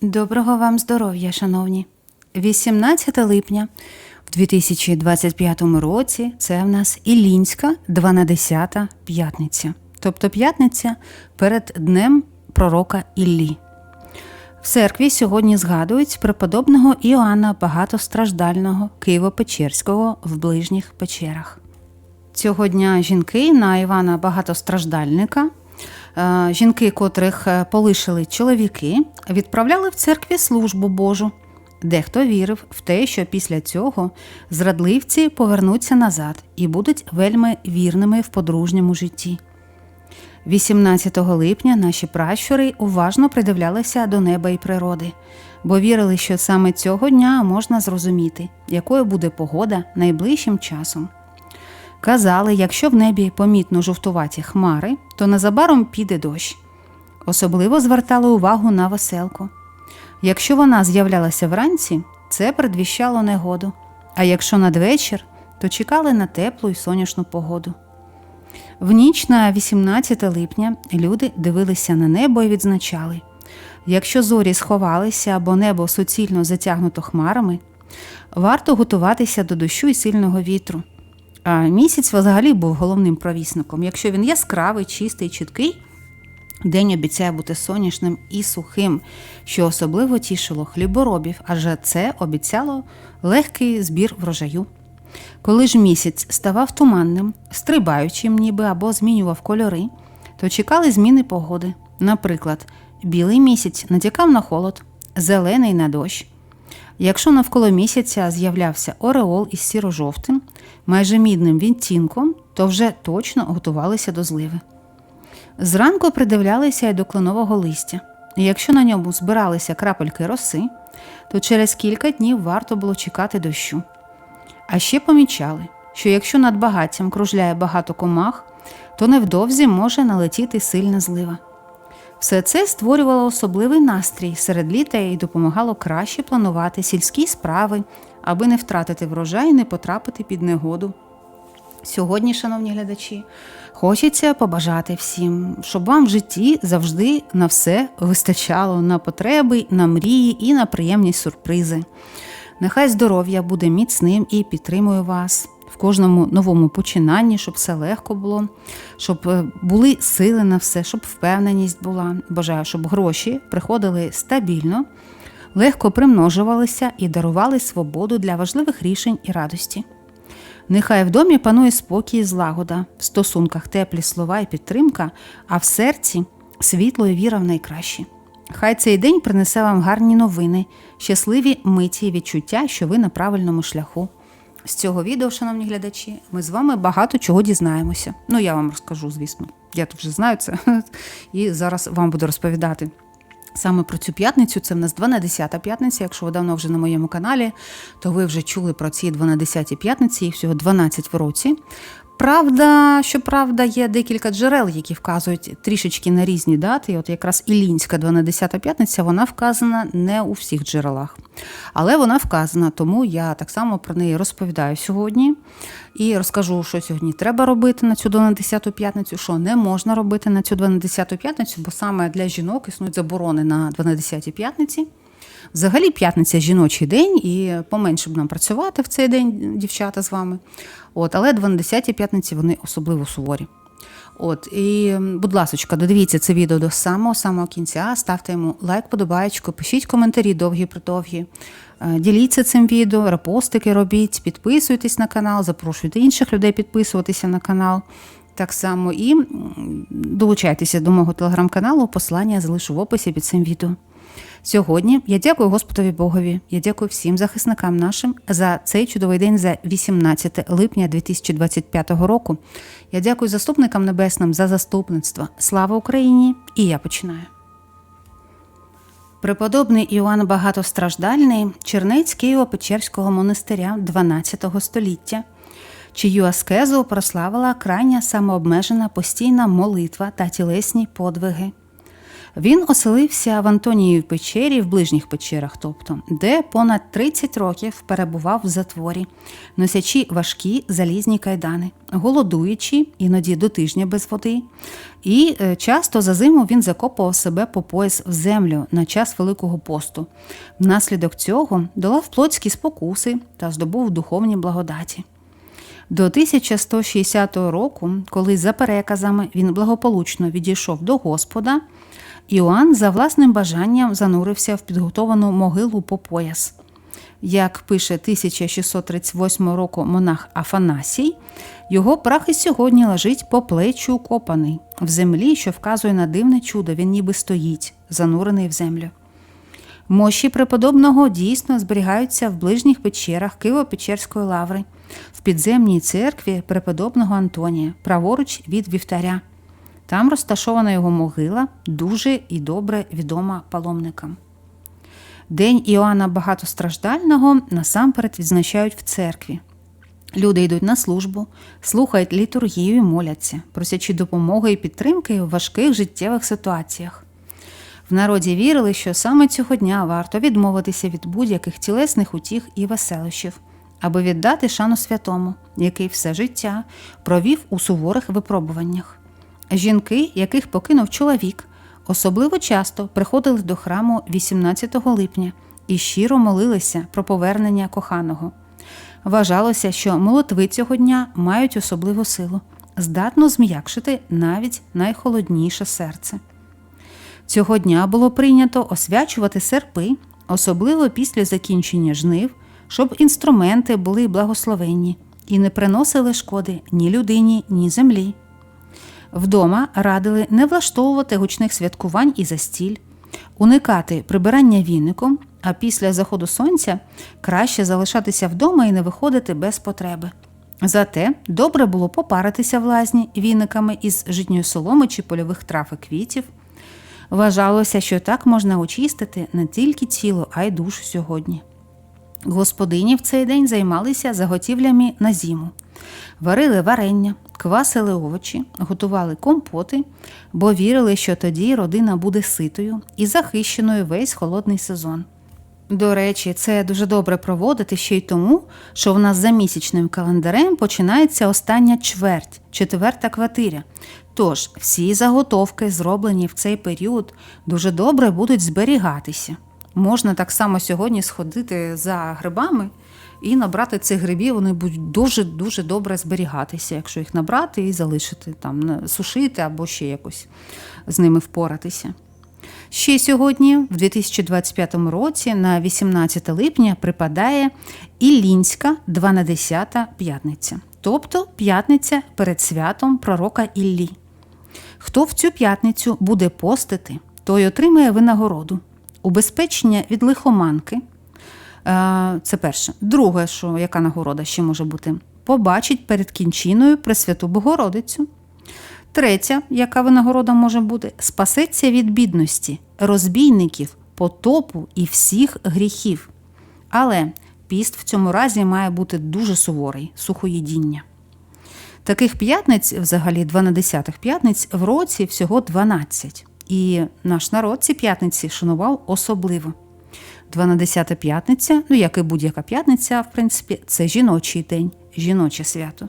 Доброго вам здоров'я, шановні. 18 липня в 2025 році це в нас Іллінська 12 п'ятниця, тобто п'ятниця перед днем пророка Іллі. В церкві сьогодні згадують преподобного Іоанна Багатостраждального Києво-Печерського в ближніх печерах. Цього дня жінки на Івана Багатостраждальника, жінки, котрих е, полишили чоловіки, відправляли в церкві службу Божу. Дехто вірив в те, що після цього зрадливці повернуться назад і будуть вельми вірними в подружньому житті. 18 липня наші пращури уважно придивлялися до неба і природи, бо вірили, що саме цього дня можна зрозуміти, якою буде погода найближчим часом. Казали, якщо в небі помітно жовтуваті хмари, то незабаром піде дощ. Особливо звертали увагу на веселку. Якщо вона з'являлася вранці, це предвіщало негоду, а якщо надвечір, то чекали на теплу й сонячну погоду. В ніч на 18 липня люди дивилися на небо і відзначали: якщо зорі сховалися або небо суцільно затягнуто хмарами, варто готуватися до дощу і сильного вітру. Місяць взагалі був головним провісником. Якщо він яскравий, чистий, чіткий, день обіцяє бути сонячним і сухим, що особливо тішило хліборобів, адже це обіцяло легкий збір врожаю. Коли ж місяць ставав туманним, стрибаючим ніби або змінював кольори, то чекали зміни погоди. Наприклад, білий місяць натякав на холод, зелений на дощ. Якщо навколо місяця з'являвся ореол із сіро-жовтим, майже мідним відтінком, то вже точно готувалися до зливи. Зранку придивлялися й до кленового листя. І Якщо на ньому збиралися крапельки роси, то через кілька днів варто було чекати дощу. А ще помічали, що якщо над багаттям кружляє багато комах, то невдовзі може налетіти сильна злива. Все це створювало особливий настрій серед літа і допомагало краще планувати сільські справи, аби не втратити врожай і не потрапити під негоду. Сьогодні, шановні глядачі, хочеться побажати всім, щоб вам в житті завжди на все вистачало на потреби, на мрії і на приємні сюрпризи. Нехай здоров'я буде міцним і підтримує вас в кожному новому починанні, щоб все легко було, щоб е, були сили на все, щоб впевненість була. Бажаю, щоб гроші приходили стабільно, легко примножувалися і дарували свободу для важливих рішень і радості. Нехай в домі панує спокій і злагода, в стосунках теплі слова і підтримка, а в серці світло і віра в найкраще. Хай цей день принесе вам гарні новини, щасливі миті і відчуття, що ви на правильному шляху. З цього відео, шановні глядачі, ми з вами багато чого дізнаємося. Ну, я вам розкажу, звісно. Я тут вже знаю це і зараз вам буду розповідати. Саме про цю п'ятницю, це в нас 12 п'ятниця. Якщо ви давно вже на моєму каналі, то ви вже чули про ці 12 п'ятниці, їх всього 12 в році. Правда, щоправда, є декілька джерел, які вказують трішечки на різні дати. От якраз Ілінська 12 п'ятниця, вона вказана не у всіх джерелах. Але вона вказана, тому я так само про неї розповідаю сьогодні і розкажу, що сьогодні треба робити на цю 12 п'ятницю, що не можна робити на цю 12 п'ятницю, бо саме для жінок існують заборони на 12 п'ятниці. Взагалі, п'ятниця жіночий день, і поменше б нам працювати в цей день, дівчата з вами. От, Але 12 п'ятниці вони особливо суворі. От, І, будь ласка, додивіться це відео до самого самого кінця, ставте йому лайк, подобаєчку, пишіть коментарі довгі придовгі. Діліться цим відео, репостики робіть, підписуйтесь на канал, запрошуйте інших людей підписуватися на канал. Так само і долучайтеся до мого телеграм-каналу, послання залишу в описі під цим відео. Сьогодні я дякую Господові Богові. Я дякую всім захисникам нашим за цей чудовий день за 18 липня 2025 року. Я дякую заступникам небесним за заступництво. Слава Україні! І я починаю. Преподобний Іоанн Багатостраждальний, чернець Києво-Печерського монастиря 12 століття, чию аскезу прославила крайня самообмежена постійна молитва та тілесні подвиги. Він оселився в Антоніїв печері, в ближніх печерах, тобто, де понад 30 років перебував в затворі, носячи важкі залізні кайдани, голодуючи, іноді до тижня без води. І е, часто за зиму він закопував себе по пояс в землю на час Великого посту. Внаслідок цього долав плотські спокуси та здобув духовні благодаті. До 1160 року, коли за переказами він благополучно відійшов до Господа, Іоанн за власним бажанням занурився в підготовану могилу по пояс. Як пише 1638 року монах Афанасій, його прах і сьогодні лежить по плечу укопаний в землі, що вказує на дивне чудо, він ніби стоїть, занурений в землю. Мощі преподобного дійсно зберігаються в ближніх печерах Києво-Печерської лаври, в підземній церкві преподобного Антонія, праворуч від вівтаря. Там розташована його могила, дуже і добре відома паломникам. День Іоанна Багатостраждального насамперед відзначають в церкві. Люди йдуть на службу, слухають літургію і моляться, просячи допомоги і підтримки в важких життєвих ситуаціях. В народі вірили, що саме цього дня варто відмовитися від будь-яких тілесних утіх і веселощів, аби віддати шану святому, який все життя провів у суворих випробуваннях. Жінки, яких покинув чоловік, особливо часто приходили до храму 18 липня і щиро молилися про повернення коханого. Вважалося, що молитви цього дня мають особливу силу, здатну зм'якшити навіть найхолодніше серце. Цього дня було прийнято освячувати серпи, особливо після закінчення жнив, щоб інструменти були благословенні і не приносили шкоди ні людині, ні землі. Вдома радили не влаштовувати гучних святкувань і застіль, уникати прибирання віником, а після заходу сонця краще залишатися вдома і не виходити без потреби. Зате добре було попаритися в лазні віниками із житньої соломи чи польових трав і квітів. Вважалося, що так можна очистити не тільки тіло, а й душу сьогодні. Господині в цей день займалися заготівлями на зиму, варили варення, квасили овочі, готували компоти, бо вірили, що тоді родина буде ситою і захищеною весь холодний сезон. До речі, це дуже добре проводити ще й тому, що в нас за місячним календарем починається остання чверть, четверта квартиря. Тож всі заготовки, зроблені в цей період, дуже добре будуть зберігатися. Можна так само сьогодні сходити за грибами і набрати цих грибів, вони будуть дуже-дуже добре зберігатися, якщо їх набрати і залишити там, сушити або ще якось з ними впоратися. Ще сьогодні, в 2025 році, на 18 липня, припадає Іллінська 12 п'ятниця, тобто п'ятниця перед святом пророка Іллі. Хто в цю п'ятницю буде постити, той отримає винагороду, убезпечення від лихоманки. Це перше. Друге, що яка нагорода ще може бути, побачить перед кінчиною Пресвяту Богородицю. Третя, яка винагорода може бути, спасеться від бідності, розбійників, потопу і всіх гріхів. Але піст в цьому разі має бути дуже суворий, сухоїдіння. Таких п'ятниць, взагалі 12 п'ятниць, в році всього 12. І наш народ ці п'ятниці шанував особливо. 12 п'ятниця, ну як і будь-яка п'ятниця, в принципі, це жіночий день, жіноче свято.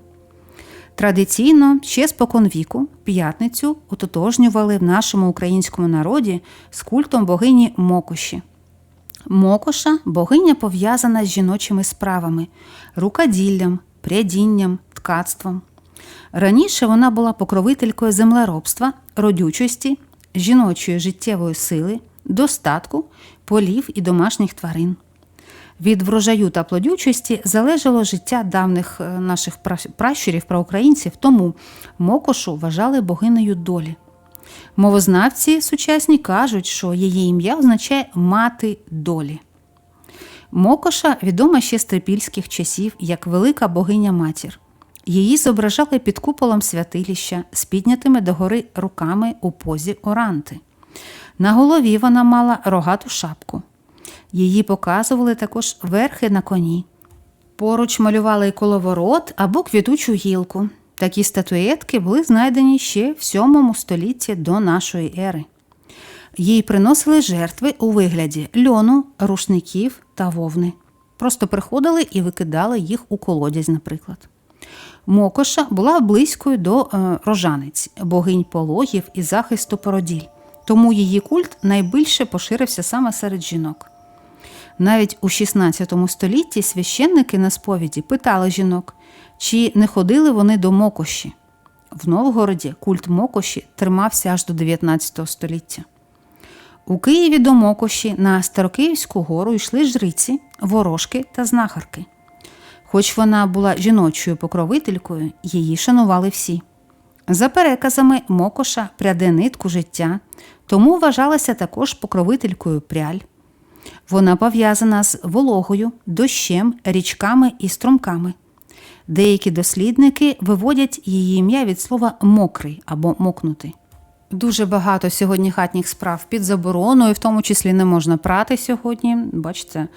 Традиційно, ще спокон віку, п'ятницю ототожнювали в нашому українському народі з культом богині Мокоші. Мокоша богиня пов'язана з жіночими справами, рукоділлям, прядінням, ткацтвом. Раніше вона була покровителькою землеробства, родючості, жіночої життєвої сили, достатку, полів і домашніх тварин. Від врожаю та плодючості залежало життя давних е, наших пращурів проукраїнців, тому Мокошу вважали богинею долі. Мовознавці сучасні кажуть, що її ім'я означає мати долі. Мокоша відома ще з трипільських часів як велика богиня матір. Її зображали під куполом святилища з піднятими догори руками у позі оранти. На голові вона мала рогату шапку. Її показували також верхи на коні. Поруч малювали коловорот або квітучу гілку. Такі статуетки були знайдені ще в 7 столітті до нашої ери. Їй приносили жертви у вигляді льону, рушників та вовни. Просто приходили і викидали їх у колодязь, наприклад. Мокоша була близькою до е, рожанець, богинь пологів і захисту породіль, тому її культ найбільше поширився саме серед жінок. Навіть у 16 столітті священники на сповіді питали жінок, чи не ходили вони до Мокоші. В Новгороді культ Мокоші тримався аж до 19 століття. У Києві до Мокоші на Старокиївську гору йшли жриці, ворожки та знахарки. Хоч вона була жіночою покровителькою, її шанували всі. За переказами, Мокоша пряде нитку життя, тому вважалася також покровителькою пряль. Вона пов'язана з вологою, дощем, річками і струмками. Деякі дослідники виводять її ім'я від слова мокрий або мокнути. Дуже багато сьогодні хатніх справ під забороною, в тому числі не можна прати сьогодні. Бачите,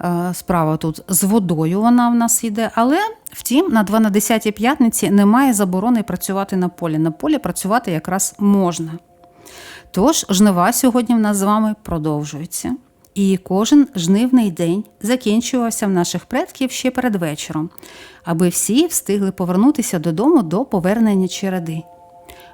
е, справа тут з водою вона в нас йде. Але втім, на 12-й п'ятниці немає заборони працювати на полі. На полі працювати якраз можна. Тож жнива сьогодні в нас з вами продовжуються. І кожен жнивний день закінчувався в наших предків ще перед вечором, аби всі встигли повернутися додому до повернення череди.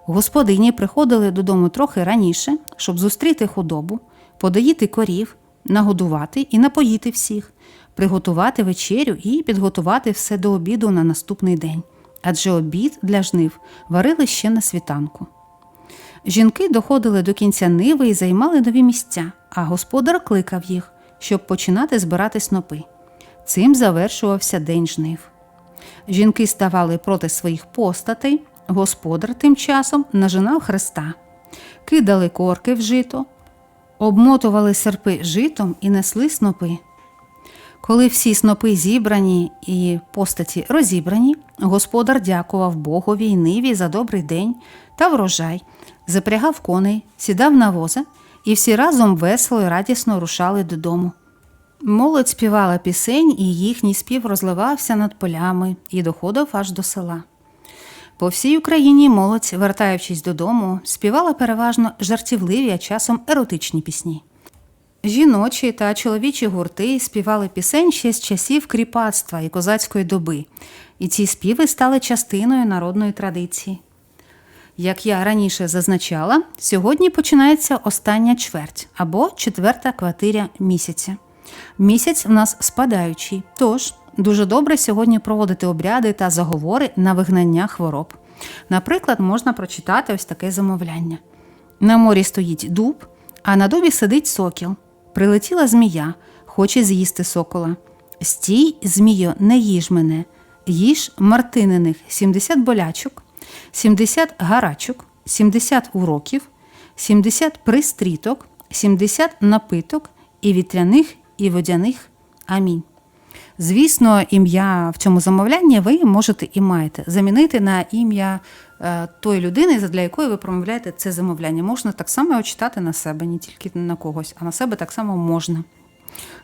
Господині приходили додому трохи раніше, щоб зустріти худобу, подоїти корів, нагодувати і напоїти всіх, приготувати вечерю і підготувати все до обіду на наступний день. Адже обід для жнив варили ще на світанку. Жінки доходили до кінця ниви і займали нові місця, а господар кликав їх, щоб починати збирати снопи. Цим завершувався день жнив. Жінки ставали проти своїх постатей, господар тим часом нажинав хреста, кидали корки в жито, обмотували серпи житом і несли снопи. Коли всі снопи зібрані і постаті розібрані, господар дякував Богові й ниві за добрий день та врожай, запрягав коней, сідав на воза, і всі разом весело й радісно рушали додому. Молодь співала пісень, і їхній спів розливався над полями і доходив аж до села. По всій Україні молодь, вертаючись додому, співала переважно жартівливі, а часом еротичні пісні. Жіночі та чоловічі гурти співали пісень ще з часів кріпацтва і козацької доби, і ці співи стали частиною народної традиції. Як я раніше зазначала, сьогодні починається остання чверть або четверта квартиря місяця. Місяць в нас спадаючий, тож дуже добре сьогодні проводити обряди та заговори на вигнання хвороб. Наприклад, можна прочитати ось таке замовляння: на морі стоїть дуб, а на дубі сидить сокіл. Прилетіла змія, хоче з'їсти сокола. Стій, змію, не їж мене, їж мартининих 70 болячок, 70 гарачок, 70 уроків, 70 пристріток, 70 напиток і вітряних, і водяних. Амінь. Звісно, ім'я в цьому замовлянні ви можете і маєте замінити на ім'я е, тої людини, для якої ви промовляєте це замовляння. Можна так само його читати на себе, не тільки на когось, а на себе так само можна.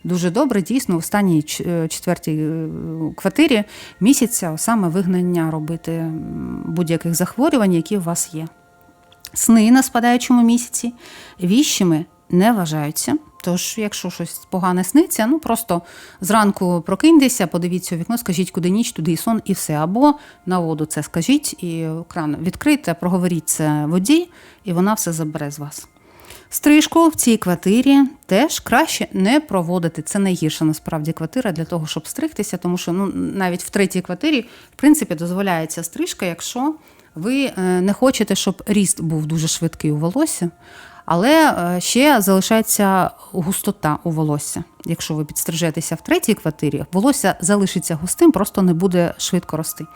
Дуже добре, дійсно, в останній четвертій е, квартирі місяця саме вигнання робити будь-яких захворювань, які у вас є. Сни на спадаючому місяці віщими не вважаються. Тож, якщо щось погане сниться, ну просто зранку прокиньтеся, подивіться у вікно, скажіть, куди ніч, туди і сон, і все. Або на воду це скажіть, і кран відкрийте, проговоріть це воді, і вона все забере з вас. Стрижку в цій квартирі теж краще не проводити. Це найгірша насправді квартира для того, щоб стригтися, тому що ну, навіть в третій квартирі, в принципі, дозволяється стрижка, якщо ви е, не хочете, щоб ріст був дуже швидкий у волосся, але е, ще залишається густота у волосся. Якщо ви підстрижетеся в третій квартирі, волосся залишиться густим, просто не буде швидко рости.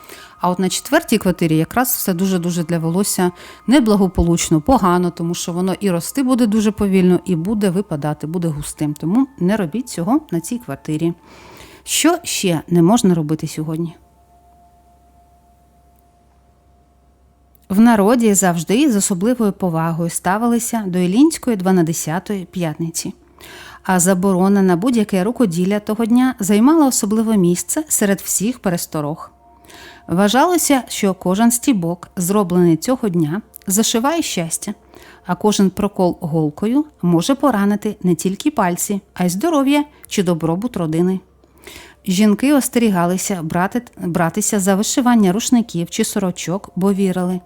А от на четвертій квартирі якраз все дуже-дуже для волосся неблагополучно, погано, тому що воно і рости буде дуже повільно, і буде випадати, буде густим. Тому не робіть цього на цій квартирі. Що ще не можна робити сьогодні? В народі завжди з особливою повагою ставилися до Ілінської 12-ї п'ятниці, а заборона на будь-яке рукоділля того дня займала особливе місце серед всіх пересторог. Вважалося, що кожен стібок, зроблений цього дня, зашиває щастя, а кожен прокол голкою може поранити не тільки пальці, а й здоров'я чи добробут родини. Жінки остерігалися брати, братися за вишивання рушників чи сорочок, бо вірили.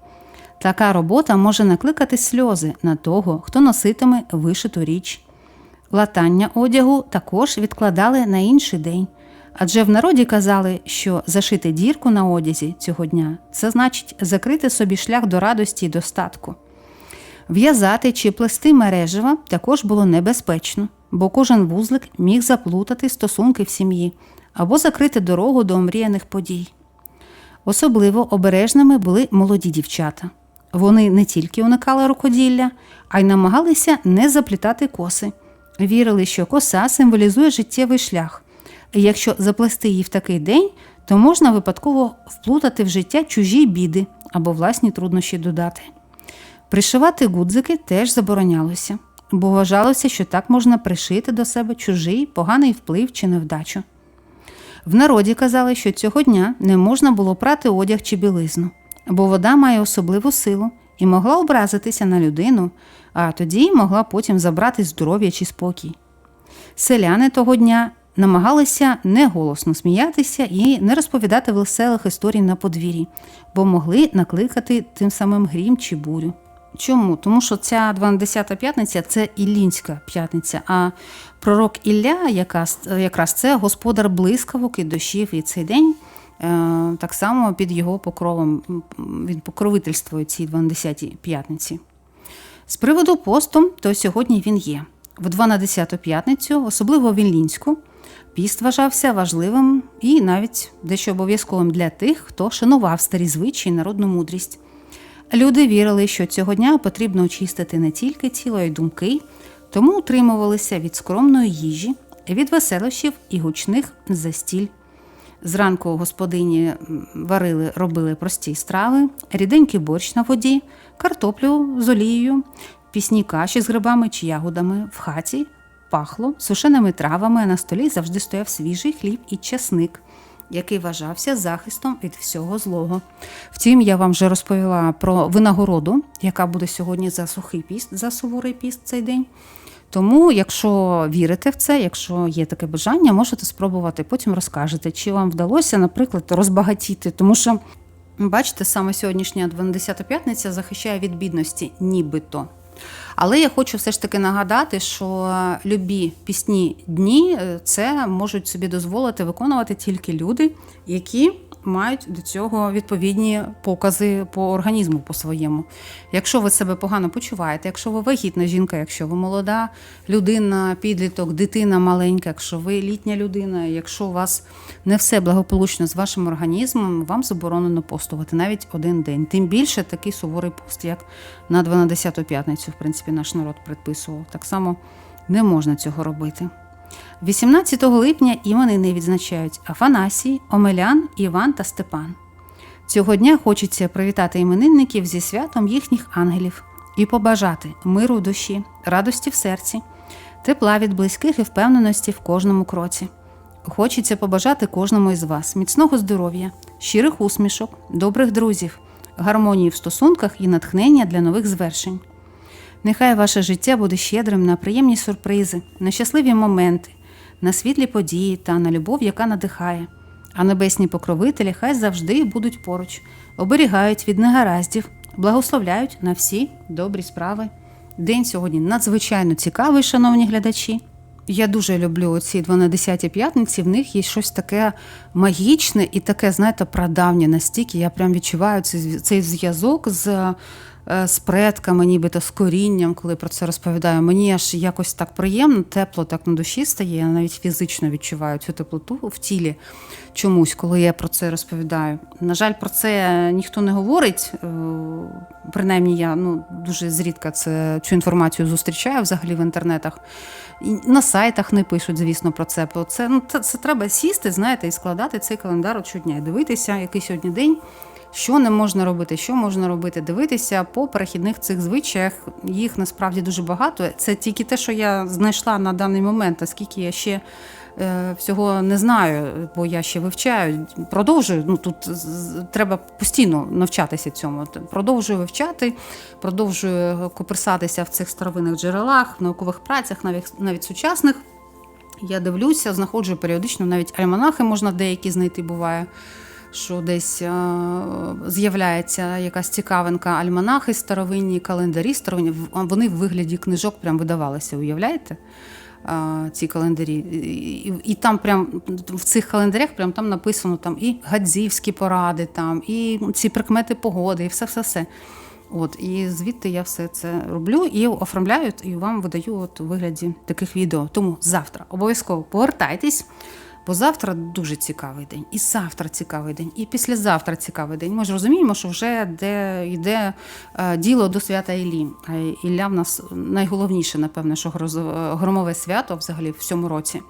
Така робота може накликати сльози на того, хто носитиме вишиту річ. Латання одягу також відкладали на інший день, адже в народі казали, що зашити дірку на одязі цього дня це значить закрити собі шлях до радості і достатку. В'язати чи плести мережева також було небезпечно, бо кожен вузлик міг заплутати стосунки в сім'ї або закрити дорогу до омріяних подій. Особливо обережними були молоді дівчата. Вони не тільки уникали рукоділля, а й намагалися не заплітати коси. Вірили, що коса символізує життєвий шлях. І якщо заплести її в такий день, то можна випадково вплутати в життя чужі біди або власні труднощі додати. Пришивати гудзики теж заборонялося, бо вважалося, що так можна пришити до себе чужий поганий вплив чи невдачу. В народі казали, що цього дня не можна було прати одяг чи білизну, бо вода має особливу силу і могла образитися на людину, а тоді могла потім забрати здоров'я чи спокій. Селяни того дня намагалися не голосно сміятися і не розповідати веселих історій на подвір'ї, бо могли накликати тим самим грім чи бурю. Чому? Тому що ця 12 п'ятниця це Іллінська п'ятниця, а пророк Ілля якраз, якраз це господар блискавок і дощів, і цей день так само під його покровом він покровительствує цій 12 п'ятниці. З приводу посту, то сьогодні він є. В 12 п'ятницю, особливо в Іллінську, піст вважався важливим і навіть дещо обов'язковим для тих, хто шанував старі звичаї народну мудрість. Люди вірили, що цього дня потрібно очистити не тільки тіло й думки, тому утримувалися від скромної їжі, від веселощів і гучних застіль. Зранку господині варили, робили прості страви, ріденький борщ на воді, картоплю з олією, пісні каші з грибами чи ягодами в хаті, пахло сушеними травами, а на столі завжди стояв свіжий хліб і часник, який вважався захистом від всього злого. Втім, я вам вже розповіла про винагороду, яка буде сьогодні за сухий піст, за суворий піст цей день. Тому, якщо вірите в це, якщо є таке бажання, можете спробувати. Потім розкажете, чи вам вдалося, наприклад, розбагатіти. Тому що, бачите, саме сьогоднішня 12 п'ятниця захищає від бідності, нібито. Але я хочу все ж таки нагадати, що любі пісні дні е, це можуть собі дозволити виконувати тільки люди, які мають до цього відповідні покази по організму по своєму. Якщо ви себе погано почуваєте, якщо ви вагітна жінка, якщо ви молода людина, підліток, дитина маленька, якщо ви літня людина, якщо у вас не все благополучно з вашим організмом, вам заборонено постувати навіть один день. Тим більше такий суворий пост, як на 12 п'ятницю, в принципі, наш народ предписував. Так само не можна цього робити. 18 липня іменини відзначають Афанасій, Омелян, Іван та Степан. Цього дня хочеться привітати іменинників зі святом їхніх ангелів і побажати миру в душі, радості в серці, тепла від близьких і впевненості в кожному кроці. Хочеться побажати кожному із вас міцного здоров'я, щирих усмішок, добрих друзів, гармонії в стосунках і натхнення для нових звершень. Нехай ваше життя буде щедрим на приємні сюрпризи, на щасливі моменти, на світлі події та на любов, яка надихає. А небесні покровителі хай завжди будуть поруч, оберігають від негараздів, благословляють на всі добрі справи. День сьогодні надзвичайно цікавий, шановні глядачі. Я дуже люблю ці 12 п'ятниці. В них є щось таке магічне і таке, знаєте, прадавнє настільки. Я прям відчуваю цей, зв'язок з, з предками, нібито з корінням, коли про це розповідаю. Мені аж якось так приємно, тепло так на душі стає. Я навіть фізично відчуваю цю теплоту в тілі чомусь, коли я про це розповідаю. На жаль, про це ніхто не говорить. е, Принаймні, я ну дуже зрідка це цю інформацію зустрічаю взагалі в інтернетах. І на сайтах не пишуть, звісно, про це. Про це ну це, це треба сісти, знаєте, і складати цей календар щодня і дивитися, який сьогодні день. Що не можна робити, що можна робити, дивитися по перехідних цих звичаях. Їх насправді дуже багато. Це тільки те, що я знайшла на даний момент, оскільки я ще е, всього не знаю, бо я ще вивчаю. Продовжую. Ну тут треба постійно навчатися цьому. Продовжую вивчати, продовжую коперсатися в цих старовинних джерелах, в наукових працях, навіть навіть сучасних. Я дивлюся, знаходжу періодично навіть альманахи можна деякі знайти буває. Що десь е, з'являється якась цікавинка, альманахи старовинні, календарі старовинні. Вони в вигляді книжок прям видавалися, уявляєте? Е, ці календарі. І, і, там прям в цих календарях прям там написано там і гадзівські поради, там, і ці прикмети погоди, і все-все-все. От, і звідти я все це роблю і оформляю, і вам видаю от у вигляді таких відео. Тому завтра обов'язково повертайтесь, бо завтра дуже цікавий день. І завтра цікавий день, і післязавтра цікавий день. Ми ж розуміємо, що вже де йде е, діло до свята Іллі. Ілля в нас найголовніше, напевне, що громове свято взагалі в цьому році.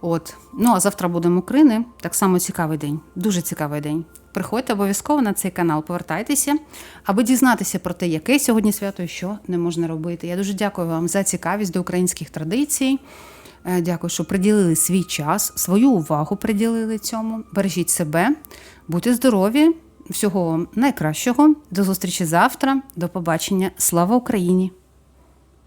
От. Ну а завтра будемо Крини. Так само цікавий день, дуже цікавий день. Приходьте обов'язково на цей канал, повертайтеся, аби дізнатися про те, яке сьогодні свято і що не можна робити. Я дуже дякую вам за цікавість до українських традицій. Е, Дякую, що приділили свій час, свою увагу приділили цьому. Бережіть себе, будьте здорові, всього найкращого. До зустрічі завтра. До побачення. Слава Україні!